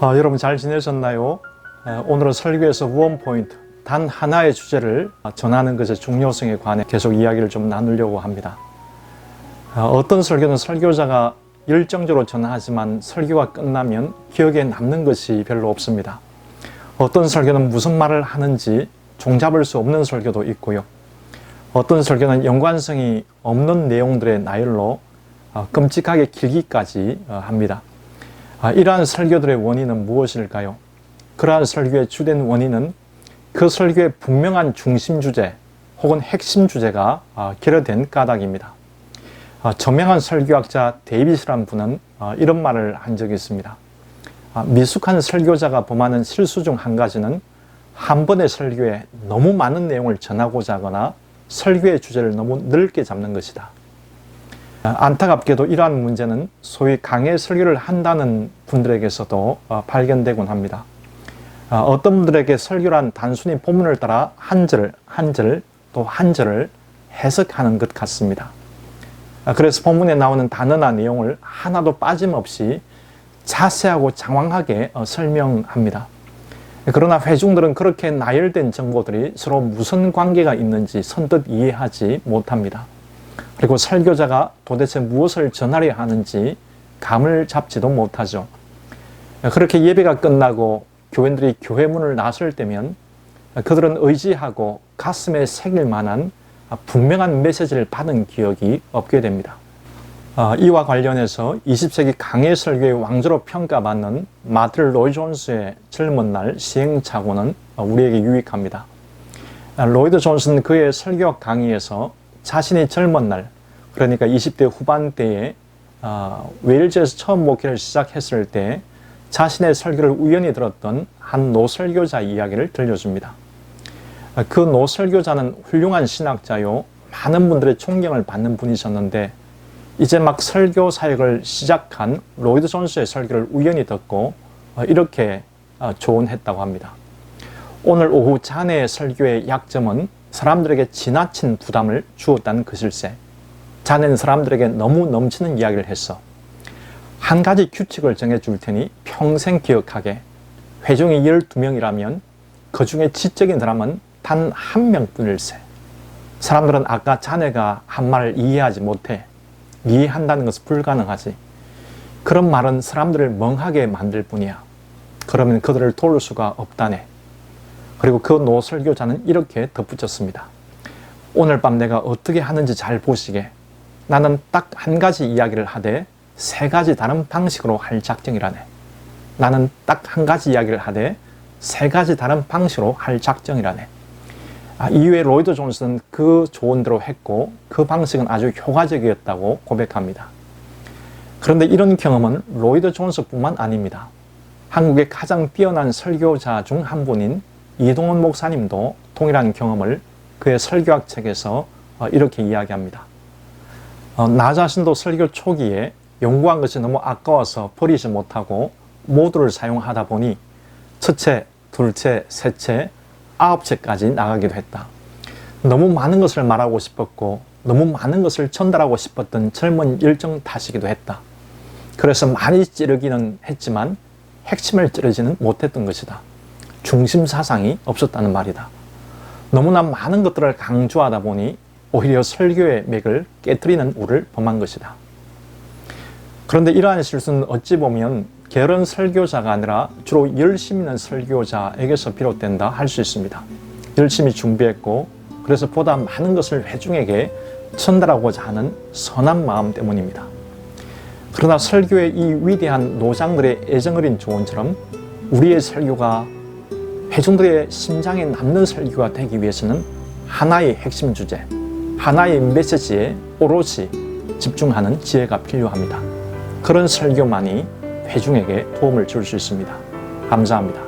아, 여러분 잘 지내셨나요? 에, 오늘은 설교에서 원 포인트 단 하나의 주제를 전하는 것의 중요성에 관해 계속 이야기를 좀 나누려고 합니다. 아, 어떤 설교는 설교자가 열정적으로 전하지만 설교가 끝나면 기억에 남는 것이 별로 없습니다. 어떤 설교는 무슨 말을 하는지 종잡을 수 없는 설교도 있고요. 어떤 설교는 연관성이 없는 내용들의 나열로 어, 끔찍하게 길기까지 어, 합니다. 아, 이러한 설교들의 원인은 무엇일까요? 그러한 설교의 주된 원인은 그 설교의 분명한 중심 주제 혹은 핵심 주제가 아, 결여된 까닭입니다. 아, 저명한 설교학자 데이빗이란 분은 아, 이런 말을 한 적이 있습니다. 아, 미숙한 설교자가 범하는 실수 중 한 가지는 한 번의 설교에 너무 많은 내용을 전하고자 하거나 설교의 주제를 너무 넓게 잡는 것이다. 아, 안타깝게도 이러한 문제는 소위 강의 설교를 한다는 분들에게서도 어, 발견되곤 합니다. 아, 어떤 분들에게 설교란 단순히 본문을 따라 한 절, 한 절, 또 한 절을 해석하는 것 같습니다. 아, 그래서 본문에 나오는 단어나 내용을 하나도 빠짐없이 자세하고 장황하게 어, 설명합니다. 그러나 회중들은 그렇게 나열된 정보들이 서로 무슨 관계가 있는지 선뜻 이해하지 못합니다. 그리고 설교자가 도대체 무엇을 전하려 하는지 감을 잡지도 못하죠. 그렇게 예배가 끝나고 교인들이 교회 문을 나설 때면 그들은 의지하고 가슴에 새길 만한 분명한 메시지를 받은 기억이 없게 됩니다. 어, 이와 관련해서 20세기 강해 설교의 왕조로 평가받는 마틀 로이 존스의 젊은 날 시행착오는 우리에게 유익합니다. 아, 로이드 존스는 그의 설교 강의에서 자신이 젊은 날, 그러니까 20대 후반대에 어, 웨일즈에서 처음 목회를 시작했을 때 자신의 설교를 우연히 들었던 한 노설교자 이야기를 들려줍니다. 아, 그 노설교자는 훌륭한 신학자요, 많은 분들의 존경을 받는 분이셨는데 이제 막 설교 사역을 시작한 로이드 존스의 설교를 우연히 듣고 어, 이렇게 어, 조언했다고 합니다. 오늘 오후 자네의 설교의 약점은 사람들에게 지나친 부담을 주었다는 것일세. 자네는 사람들에게 너무 넘치는 이야기를 했어. 한 가지 규칙을 정해줄 테니 평생 기억하게. 회중이 12명이라면 그 중에 지적인 사람은 단 한 명뿐일세. 사람들은 아까 자네가 한 말을 이해하지 못해. 이해한다는 것은 불가능하지. 그런 말은 사람들을 멍하게 만들 뿐이야. 그러면 그들을 도울 수가 없다네. 그리고 그 노설교자는 이렇게 덧붙였습니다. 오늘 밤 내가 어떻게 하는지 잘 보시게. 나는 딱 한 가지 이야기를 하되 세 가지 다른 방식으로 할 작정이라네. 나는 딱 한 가지 이야기를 하되 세 가지 다른 방식으로 할 작정이라네. 아, 이후에 로이드 존스는 그 조언대로 했고 그 방식은 아주 효과적이었다고 고백합니다. 그런데 이런 경험은 로이드 존스뿐만 아닙니다. 한국의 가장 뛰어난 설교자 중 한 분인 이동원 목사님도 동일한 경험을 그의 설교학 책에서 어, 이렇게 이야기합니다. 어, 나 자신도 설교 초기에 연구한 것이 너무 아까워서 버리지 못하고 모두를 사용하다 보니 첫째, 둘째, 셋째, 아홉 채까지 나가기도 했다. 너무 많은 것을 말하고 싶었고 너무 많은 것을 전달하고 싶었던 젊은 열정 탓이기도 했다. 그래서 많이 찌르기는 했지만 핵심을 찌르지는 못했던 것이다. 중심 사상이 없었다는 말이다. 너무나 많은 것들을 강조하다 보니 오히려 설교의 맥을 깨뜨리는 우를 범한 것이다. 그런데 이러한 실수는 어찌 보면 게으른 설교자가 아니라 주로 열심 있는 설교자에게서 비롯된다 할 수 있습니다. 열심히 준비했고 그래서 보다 많은 것을 회중에게 전달하고자 하는 선한 마음 때문입니다. 그러나 설교의 이 위대한 노장들의 애정어린 조언처럼 우리의 설교가 회중들의 심장에 남는 설교가 되기 위해서는 하나의 핵심 주제, 하나의 메시지에 오롯이 집중하는 지혜가 필요합니다. 그런 설교만이 회중에게 도움을 줄 수 있습니다. 감사합니다.